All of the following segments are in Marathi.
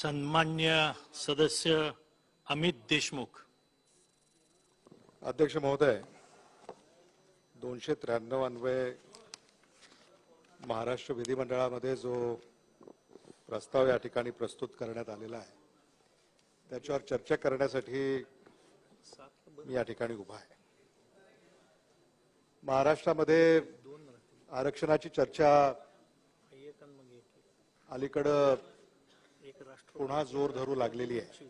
सन्मान्य सदस्य अमित देशमुख. अध्यक्ष महोदय दोनशे त्र्याण्णव अन्वय महाराष्ट्र विधिमंडळामध्ये जो प्रस्ताव या ठिकाणी प्रस्तुत करण्यात आलेला आहे त्याच्यावर चर्चा करण्यासाठी मी या ठिकाणी उभा आहे. महाराष्ट्रामध्ये आरक्षणाची चर्चा अलीकडं पुन्हा जोर धरू लागलेली आहे.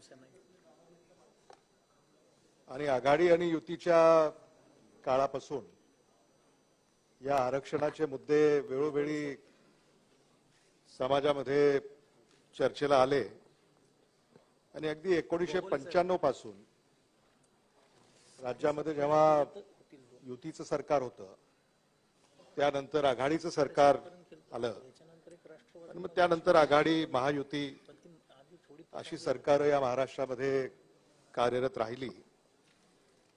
आणि आघाडी आणि युतीच्या काळापासून या आरक्षणाचे मुद्दे वेळोवेळी समाजामध्ये चर्चेला आले. आणि अगदी एकोणीसशे पंच्याण्णवपासून राज्यामध्ये जेव्हा युतीचं सरकार होतं त्यानंतर आघाडीचं सरकार आलं. आणि मग त्यानंतर आघाडी महायुती अशी सरकार या महाराष्ट्रामध्ये कार्यरत राहिली.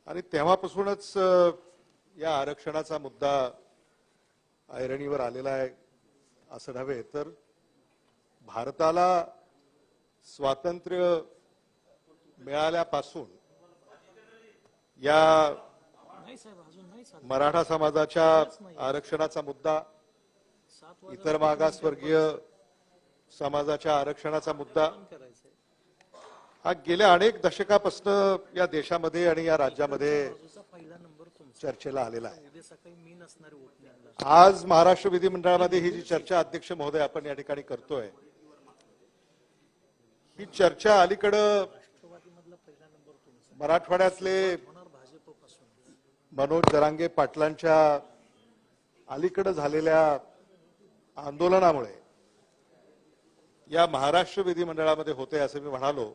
आणि तेव्हापासूनच या आरक्षणाचा मुद्दा ऐरणीवर आलेला आहे असं नव्हे तर भारताला स्वातंत्र्य मिळाल्यापासून या मराठा समाजाच्या आरक्षणाचा मुद्दा इतर मागासवर्गीय समाजाच्या आरक्षणाचा मुद्दा हा गेल्या अनेक दशकापासून या देशामध्ये आणि या राज्यामध्ये चर्चेला आलेला आहे. आज महाराष्ट्र विधिमंडळामध्ये ही जी चर्चा अध्यक्ष महोदय आपण या ठिकाणी करतोय ही चर्चा अलीकडं मराठवाड्यातले मनोज जरांगे पाटलांच्या अलीकडं झालेल्या आंदोलनामुळे या महाराष्ट्र विधिमंडळामध्ये होते असं मी म्हणालो.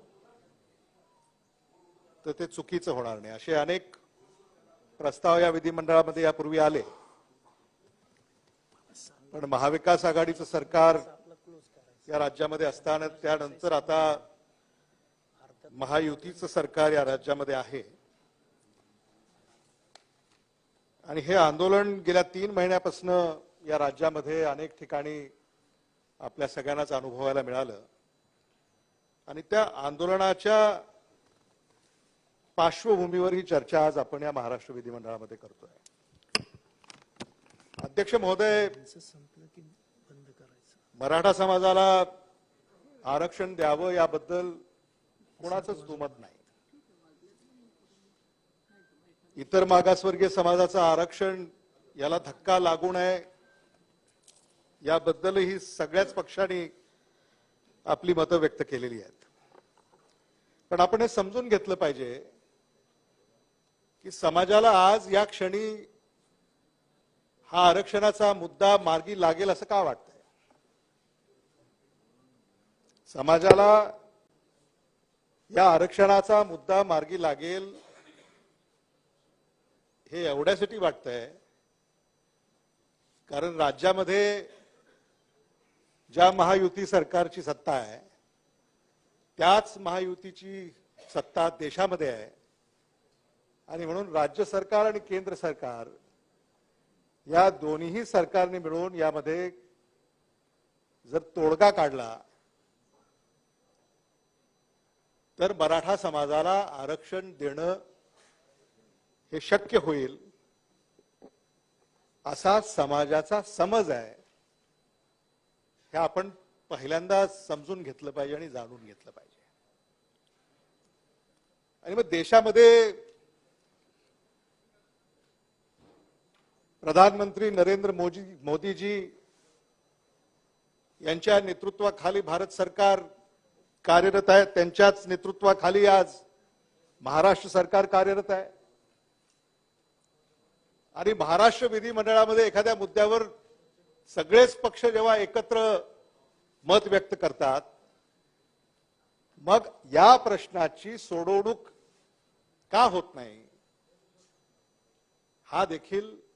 तर ते चुकीचं होणार नाही. असे अनेक प्रस्ताव या विधिमंडळामध्ये यापूर्वी आले. पण महाविकास आघाडीचं सरकार या राज्यामध्ये असताना त्यानंतर आता महायुतीचं सरकार या राज्यामध्ये आहे. आणि हे आंदोलन गेल्या तीन महिन्यापासून या राज्यामध्ये अनेक ठिकाणी आपल्या सगळ्यांनाच अनुभवायला मिळालं. आणि त्या आंदोलनाच्या पार्श्वभूमीवर ही चर्चा आज आपण या महाराष्ट्र विधिमंडळामध्ये करतोय. अध्यक्ष महोदय मराठा समाजाला आरक्षण द्यावं याबद्दल कोणाचंच दुमत नाही. इतर मागासवर्गीय समाजाचं आरक्षण याला धक्का लागू नये याबद्दलही सगळ्याच पक्षांनी आपली मतं व्यक्त केलेली आहेत. पण आपण हे समजून घेतलं पाहिजे की समाजाला आज या क्षणी हा आरक्षणाचा मुद्दा मार्गी लागेल असं का वाटतंय? समाजाला या आरक्षणाचा मुद्दा मार्गी लागेल हे एवढ्यासाठी वाटतंय कारण राज्यामध्ये ज्या महायुती सरकारची सत्ता आहे त्याच महायुतीची सत्ता देशामध्ये आहे. आणि म्हणून राज्य सरकार आणि केंद्र सरकार या दोन्ही सरकारने मिळून यामध्ये जर तोडगा काढला तर मराठा समाजाला आरक्षण देणं हे शक्य होईल असा समाजाचा समज आहे. हे आपण पहिल्यांदा समजून घेतलं पाहिजे आणि जाणून घेतलं पाहिजे. आणि मग देशामध्ये प्रधानमंत्री नरेंद्र मोदी मोदीजी यांच्या नेतृत्वाखाली भारत सरकार कार्यरत आहे. त्यांच्याच नेतृत्वाखाली आज महाराष्ट्र सरकार कार्यरत आहे. आणि महाराष्ट्र विधिमंडळामध्ये एखाद्या मुद्द्यावर सगळेच पक्ष जेव्हा एकत्र मत व्यक्त करतात मग या प्रश्नाची सोडवणूक का होत नाही? हा देखील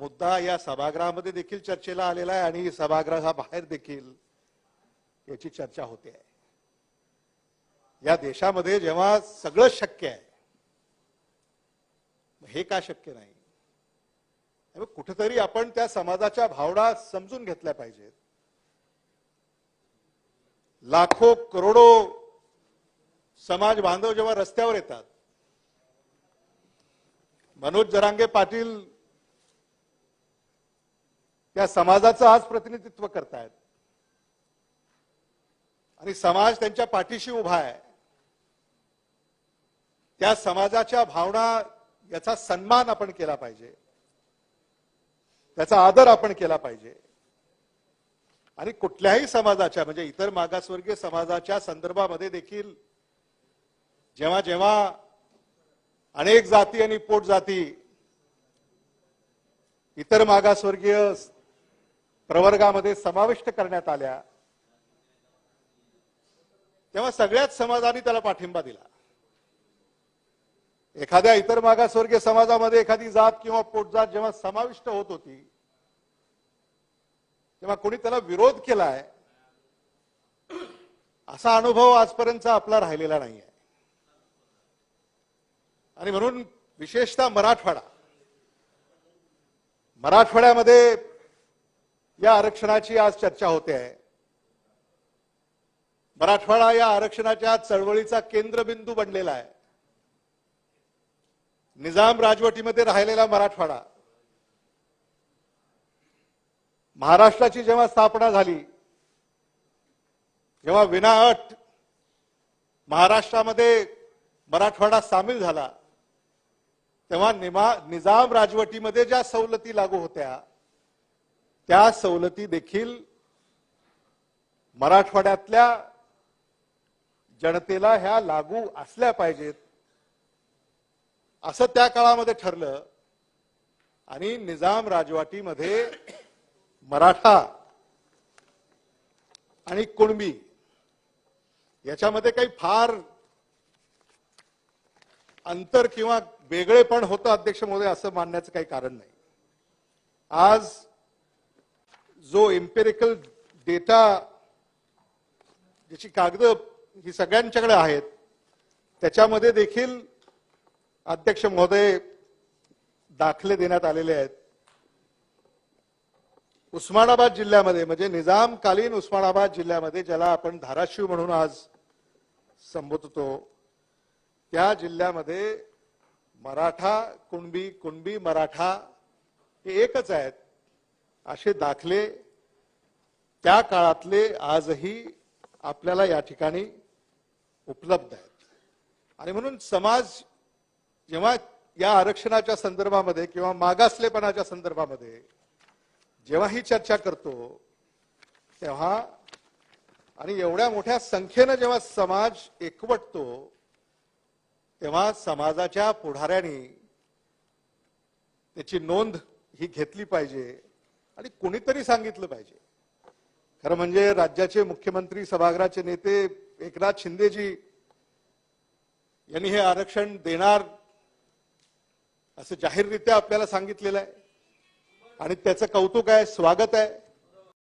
मुद्दा या सभागृहामध्ये देखील चर्चेला आलेला आहे आणि सभागृहाबाहेर देखील याची चर्चा होते. आहे या देशामध्ये जेव्हा सगळं शक्य आहे हे का शक्य नाही? कुठेतरी आपण त्या समाजाच्या भावना समजून घेतल्या पाहिजेत. लाखो करोडो समाज बांधव जेव्हा रस्त्यावर येतात मनोज जरांगे पाटील त्या समाजाचं आज प्रतिनिधित्व करतायत. आणि समाज त्यांच्या पाठीशी उभा आहे. त्या समाजाच्या भावना याचा सन्मान आपण केला पाहिजे. त्याचा आदर आपण केला पाहिजे. आणि कुठल्याही समाजाच्या म्हणजे इतर मागासवर्गीय समाजाच्या संदर्भामध्ये देखील जेव्हा जेव्हा अनेक जाती आणि पोट जाती इतर मागासवर्गीय प्रवर्गामध्ये समाविष्ट करण्यात आल्या तेव्हा सगळ्याच समाजाने त्याला पाठिंबा दिला. एखाद्या इतर मागासवर्गीय समाजामध्ये एखादी जात किंवा पोटजात जेव्हा समाविष्ट होत होती तेव्हा कोणी त्याला विरोध केलाय असा अनुभव आजपर्यंत आपला राहिलेला नाही आहे आणि म्हणून विशेषतः मराठवाडा मराठवाड्यामध्ये या आरक्षणाची आज चर्चा होते. आहे मराठवाडा या आरक्षणाच्या चळवळीचा केंद्रबिंदू बनलेला आहे. निजाम राजवटीमध्ये राहिलेला मराठवाडा. महाराष्ट्राची जेव्हा स्थापना झाली जेव्हा विनाअट महाराष्ट्रामध्ये मराठवाडा सामील झाला तेव्हा निमा निजाम राजवटीमध्ये ज्या सवलती लागू होत्या त्या सवलती देखील मराठवाड्यातल्या जनतेला ह्या लागू असल्या पाहिजेत असं त्या काळामध्ये ठरलं. आणि निजाम राजवाटीमध्ये मराठा आणि कुणबी याच्यामध्ये काही फार अंतर किंवा वेगळेपण होतं अध्यक्ष महोदय असं मानण्याचं काही कारण नाही. आज जो एम्पेरिकल डेटा ज्याची कागद ही सगळ्यांच्याकडे आहेत त्याच्यामध्ये देखील अध्यक्ष महोदय दाखले देण्यात आलेले आहेत. उस्मानाबाद जिल्ह्यामध्ये म्हणजे निजामकालीन उस्मानाबाद जिल्ह्यामध्ये ज्याला आपण धाराशिव म्हणून आज संबोधतो त्या जिल्ह्यामध्ये मराठा कुणबी कुणबी मराठा हे एकच आहेत. असे दाखले त्या काळातले आजही आपल्याला या ठिकाणी उपलब्ध आहेत. आणि म्हणून समाज जेव्हा या आरक्षणाच्या संदर्भामध्ये किंवा मागासलेपणाच्या संदर्भामध्ये जेव्हा ही चर्चा करतो तेव्हा आणि एवढ्या मोठ्या संख्येनं जेव्हा समाज एकवटतो तेव्हा समाजाच्या पुढाऱ्यांनी त्याची नोंद ही घेतली पाहिजे. आणि कोणीतरी सांगितलं पाहिजे. खरं म्हणजे राज्याचे मुख्यमंत्री सभागृहाचे नेते एकनाथ शिंदेजी यांनी हे आरक्षण देणार असं जाहीररित्या आपल्याला सांगितलेलं आहे. आणि त्याचं कौतुक आहे स्वागत आहे.